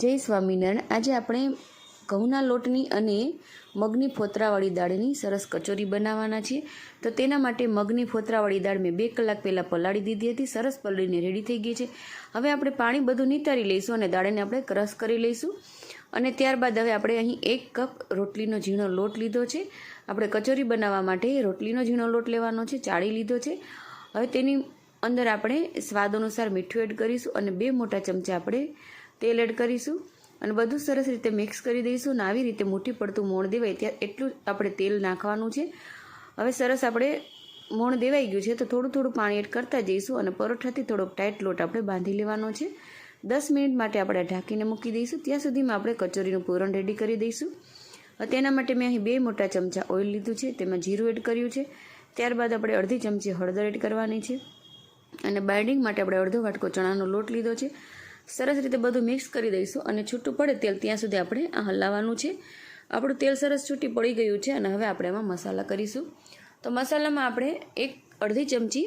જય સ્વામિનારાયણ. આજે આપણે ઘઉંના લોટની અને મગની ફોતરાવાળી દાળની સરસ કચોરી બનાવવાના છે તો તેના માટે મગની ફોતરાવાળી દાળ મેં બે કલાક પહેલાં પલાળી દીધી હતી. સરસ પલળીને રેડી થઈ ગઈ છે. હવે આપણે પાણી બધું નિતારી લઈશું અને દાળને આપણે ક્રશ કરી લઈશું. અને ત્યારબાદ હવે આપણે અહીં એક કપ રોટલીનો ઝીણો લોટ લીધો છે. આપણે કચોરી બનાવવા માટે રોટલીનો ઝીણો લોટ લેવાનો છે. ચાળી લીધો છે. હવે તેની અંદર આપણે સ્વાદ અનુસાર મીઠું એડ કરીશું અને બે મોટા ચમચા આપણે તેલ એડ કરીશું અને બધું સરસ રીતે મિક્સ કરી દઈશું અને આવી રીતે મૂઠી પડતું મોણ દેવાય ત્યાં એટલું આપણે તેલ નાખવાનું છે. હવે સરસ આપણે મોણ દેવાઈ ગયું છે તો થોડું થોડું પાણી એડ કરતા જઈશું અને પરોઠાથી થોડોક ટાઈટ લોટ આપણે બાંધી લેવાનો છે. દસ મિનિટ માટે આપણે ઢાંકીને મૂકી દઈશું. ત્યાં સુધીમાં આપણે કચોરીનું પૂરણ રેડી કરી દઈશું. તેના માટે મેં અહીં બે મોટા ચમચા ઓઇલ લીધું છે, તેમાં જીરું એડ કર્યું છે. ત્યારબાદ આપણે અડધી ચમચી હળદર એડ કરવાની છે. અને બાઇન્ડિંગ માટે આપણે અડધો વાટકો ચણાનો લોટ લીધો છે. સરસ રીતે બધું મિક્સ કરી દઈશું અને છૂટું પડે તેલ ત્યાં સુધી આપણે આ હલાવવાનું છે. આપણું તેલ સરસ છૂટી પડી ગયું છે અને હવે આપણે એમાં મસાલા કરીશું. તો મસાલામાં આપણે એક અડધી ચમચી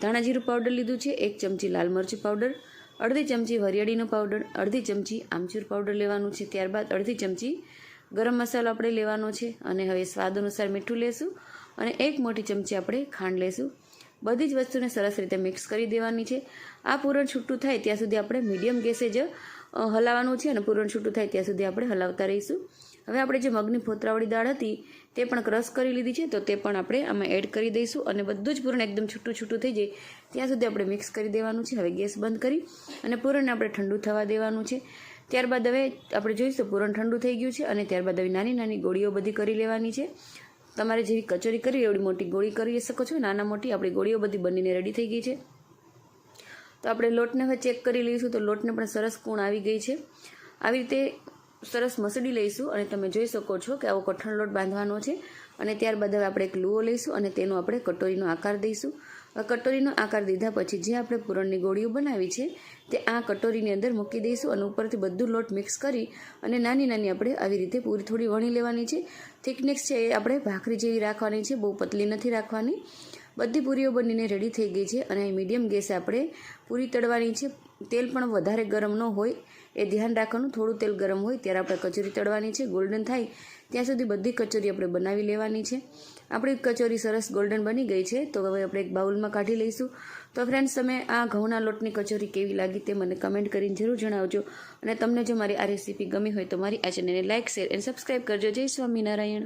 ધાણા જીરું પાવડર લીધું છે, એક ચમચી લાલ મરચું પાવડર, અડધી ચમચી વરિયાળીનો પાવડર, અડધી ચમચી આમચૂર પાવડર લેવાનું છે. ત્યારબાદ અડધી ચમચી ગરમ મસાલો આપણે લેવાનો છે અને હવે સ્વાદ અનુસાર મીઠું લેશું અને એક મોટી ચમચી આપણે ખાંડ લેશું. બધી જ વસ્તુને સરસ રીતે મિક્સ કરી દેવાની છે. આ પૂરણ છૂટું થાય ત્યાં સુધી આપણે મીડિયમ ગેસે જ હલાવવાનું છે અને પૂરણ છૂટું થાય ત્યાં સુધી આપણે હલાવતા રહીશું. હવે આપણે જે મગની ફોતરાવાળી દાળ હતી, તે પણ ક્રશ કરી લીધી છે, તો તે પણ આપણે આમાં એડ કરી દઈશું અને બધું જ પૂરણ એકદમ છૂટું છૂટું થઈ જાય, ત્યાં સુધી આપણે મિક્સ કરી દેવાનું છે. હવે ગેસ બંધ કરી અને પૂરણને આપણે ઠંડુ થવા દેવાનું છે. ત્યારબાદ હવે આપણે જોઈશું પૂરણ ઠંડુ થઈ ગયું છે અને ત્યારબાદ હવે નાની નાની ગોળીઓ બધી કરી લેવાની છે. તમારે જેવી કચોરી કરવી એવડી મોટી ગોળી કરી શકો છો. નાના મોટી આપણી ગોળીઓ બધી બનીને રેડી થઈ ગઈ છે. તો આપણે લોટને હવે ચેક કરી લઈશું તો લોટને પણ સરસ કૂણ આવી ગઈ છે. આવી રીતે સરસ મસળી લઈશું અને તમે જોઈ શકો છો કે આવો કઠણ લોટ બાંધવાનો છે. અને ત્યારબાદ હવે આપણે એક લુઓ લઈશું અને તેનો આપણે કટોરીનો આકાર દઈશું. કટોરીનો આકાર દીધા પછી જે આપણે પૂરણની ગોળીઓ બનાવી છે, તે આ કટોરીની અંદર મૂકી દઈશું અને ઉપરથી બધું લોટ મિક્સ કરી અને નાની નાની આપણે આવી રીતે પૂરી થોડી વણી લેવાની છે. થિકનેસ છે એ આપણે ભાખરી જેવી રાખવાની છે, બહુ પતલી નથી રાખવાની. બધી પૂરીઓ બનીને રેડી થઈ ગઈ છે અને મીડિયમ ગેસે આપણે પૂરી તળવાની છે. તેલ પણ વધારે ગરમ ન હોય, એ ધ્યાન રાખવાનું. થોડું તેલ ગરમ હોય ત્યારે આપણે કચોરી તળવાની છે ગોલ્ડન થાય ત્યાં સુધી બધી કચોરી આપણે બનાવી લેવાની છે. આપણી કચોરી સરસ ગોલ્ડન બની ગઈ છે, તો હવે આપણે એક બાઉલમાં કાઢી લઈશું. તો ફ્રેન્ડ્સ તમે આ ઘઉંના લોટની કચોરી કેવી લાગી તે મને કમેન્ટ કરીને જરૂર જણાવજો. અને તમને જો મારી આ રેસીપી ગમી હોય તો મારી આ ચેનલને લાઇક શેર એન્ડ સબસ્ક્રાઈબ કરજો. જય સ્વામિનારાયણ.